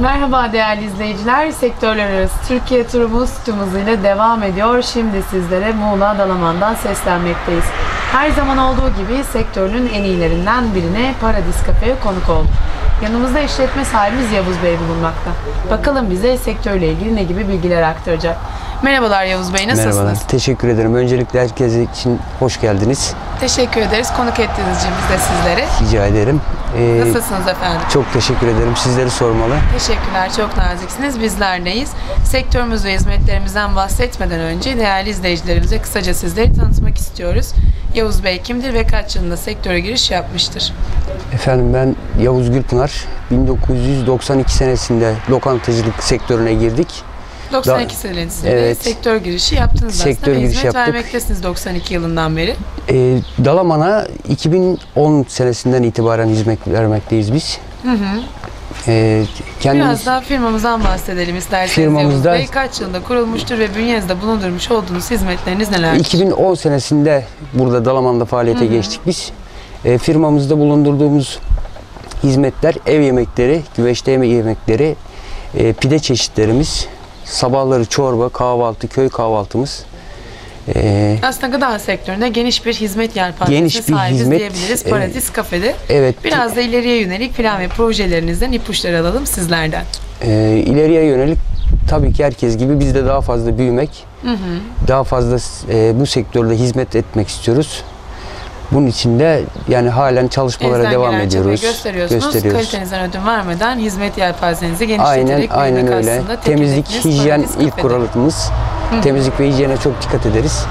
Merhaba değerli izleyiciler. Sektörler arası Türkiye turumuz tüm hızıyla devam ediyor. Şimdi sizlere Muğla Dalaman'dan seslenmekteyiz. Her zaman olduğu gibi sektörün en iyilerinden birine Paradis Cafe'ye konuk olduk. Yanımızda işletme sahibimiz Yavuz Bey bulunmakta. Bakalım bize sektörle ilgili ne gibi bilgiler aktaracak. Merhabalar Yavuz Bey, nasılsınız? Merhabalar, teşekkür ederim. Öncelikle herkese için hoş geldiniz. Teşekkür ederiz. Konuk ettiğiniz için biz de sizleri. Rica ederim. Ee, Nasılsınız efendim? çok teşekkür ederim. Sizleri sormalı. Teşekkürler, çok naziksiniz. Bizlerdeyiz. Sektörümüz ve hizmetlerimizden bahsetmeden önce değerli izleyicilerimize kısaca sizleri tanıtmak istiyoruz. Yavuz Bey kimdir ve kaç yılında sektöre giriş yapmıştır? Efendim ben Yavuz Gülpınar. 1992 senesinde lokantacılık sektörüne girdik. 92 Da- senesinde Evet. sektör girişi yaptınız Sektör aslında ve girişi hizmet yaptık. vermektesiniz 92 yılından beri. Ee, Dalaman'a 2010 senesinden itibaren hizmet vermekteyiz biz. Ee, kendimiz Biraz daha firmamızdan bahsedelim isterseniz Firmamızda- Bey. Kaç yılında kurulmuştur ve bünyenizde bulundurmuş olduğunuz hizmetleriniz nelerdir? 2010 senesinde burada Dalaman'da faaliyete geçtik biz. E, firmamızda bulundurduğumuz hizmetler ev yemekleri, güveçte yeme yemekleri, e, pide çeşitlerimiz, sabahları çorba, kahvaltı, köy kahvaltımız. E, Aslında gıda sektöründe geniş bir hizmet yelpazesine Geniş bir sahibiz hizmet, diyebiliriz e, Paradis Kafe'de. evet, Biraz da ileriye yönelik plan ve projelerinizden ipuçları alalım sizlerden. e, ileriye yönelik tabii ki herkes gibi biz de daha fazla büyümek, daha fazla e, bu sektörde hizmet etmek istiyoruz. Bunun için de yani halen çalışmalara Elinizden devam gelen çabayı ediyoruz. gösteriyorsunuz. gösteriyoruz. Kalitenizden ödün vermeden hizmet yelpazenizi genişleterek Aynen aynen öyle. aslında tek Temizlik, hedefiniz hijyen ilk kuralımız. Temizlik ve hijyene çok dikkat ederiz.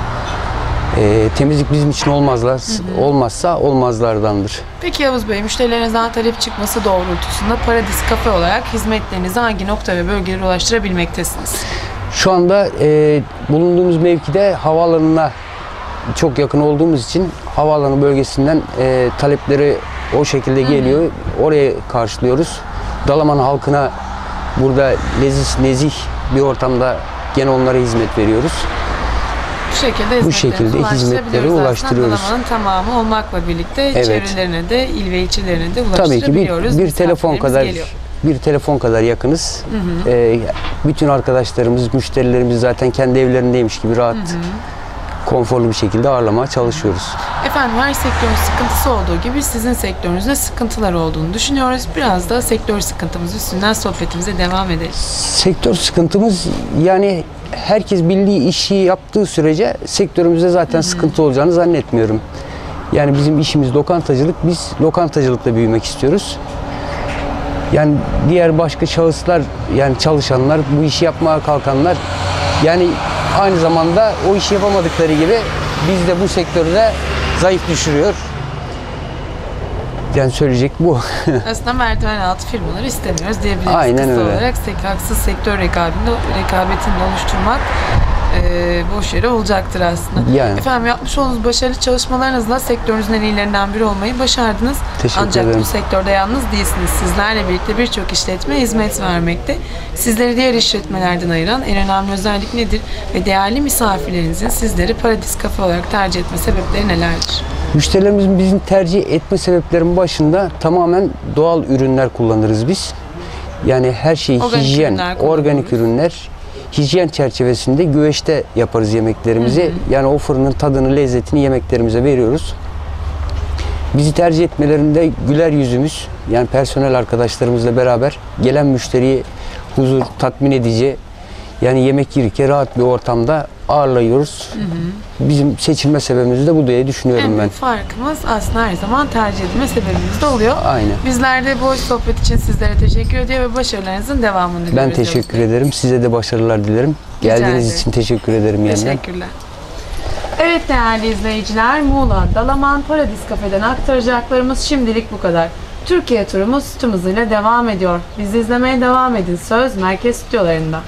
Ee, temizlik bizim için olmazlar, olmazsa olmazlardandır. Peki Yavuz Bey, müşterilerinizden talep çıkması doğrultusunda Paradis Kafe olarak hizmetlerinizi hangi nokta ve bölgelere ulaştırabilmektesiniz? Şu anda e, bulunduğumuz mevkide havaalanına çok yakın olduğumuz için havaalanı bölgesinden e, talepleri o şekilde geliyor. Oraya karşılıyoruz. Dalaman halkına burada leziz, nezih bir ortamda gene onlara hizmet veriyoruz. Bu şekilde hizmetlerinizi şekilde hizmetleri ulaştırabiliyoruz. ulaştırıyoruz. Aslında Dalaman'ın tamamı olmakla birlikte Evet. çevrelerine de, il ve ilçelerine de Tabii ki bir, ulaştırabiliyoruz. bir telefon kadar geliyor. bir telefon kadar yakınız. Ee, bütün arkadaşlarımız, müşterilerimiz zaten kendi evlerindeymiş gibi rahat, konforlu bir şekilde ağırlamaya çalışıyoruz. Efendim her sektörün sıkıntısı olduğu gibi sizin sektörünüzde sıkıntılar olduğunu düşünüyoruz. Biraz da sektör sıkıntımız üstünden sohbetimize devam edelim. Sektör sıkıntımız yani herkes bildiği işi yaptığı sürece sektörümüzde zaten sıkıntı olacağını zannetmiyorum. Yani bizim işimiz lokantacılık. Biz lokantacılıkla büyümek istiyoruz. Yani diğer başka şahıslar yani çalışanlar bu işi yapmaya kalkanlar yani aynı zamanda o işi yapamadıkları gibi biz de bu sektörde zayıf düşürüyor. Yani söyleyecek bu. Aslında merdiven altı firmaları istemiyoruz diyebiliriz. Aynen Kısa öyle. olarak haksız sektör rekabetinde, rekabetini oluşturmak e, boş yere olacaktır aslında. Yani. Efendim yapmış olduğunuz başarılı çalışmalarınızla sektörünüzün en iyilerinden biri olmayı başardınız. Teşekkür Ancak ederim. bu sektörde yalnız değilsiniz. Sizlerle birlikte birçok işletme hizmet vermekte. Sizleri diğer işletmelerden ayıran en önemli özellik nedir? Ve değerli misafirlerinizin sizleri Paradis Kafe olarak tercih etme sebepleri nelerdir? Müşterilerimizin bizim tercih etme sebeplerinin başında tamamen doğal ürünler kullanırız biz. Yani her şey Organik hijyen, ürünler organik ürünler. Hijyen çerçevesinde güveçte yaparız yemeklerimizi. Yani o fırının tadını, lezzetini yemeklerimize veriyoruz. Bizi tercih etmelerinde güler yüzümüz, yani personel arkadaşlarımızla beraber gelen müşteriyi huzur, tatmin edici, yani yemek yerken rahat bir ortamda ağırlıyoruz. Bizim seçilme sebebimiz de bu diye düşünüyorum En ben. farkımız aslında her zaman tercih edilme sebebimiz de oluyor. Aynen. Bizler de bu sohbet için sizlere teşekkür ediyor ve başarılarınızın devamını diliyoruz. Ben teşekkür Bey. ederim. Size de başarılar dilerim. Rica Geldiğiniz ederim. için teşekkür ederim yeniden. Teşekkürler. Evet değerli izleyiciler, Muğla Dalaman Paradis Kafe'den aktaracaklarımız şimdilik bu kadar. Türkiye turumuz tüm hızıyla devam ediyor. Bizi izlemeye devam edin. Söz Merkez Stüdyolarında.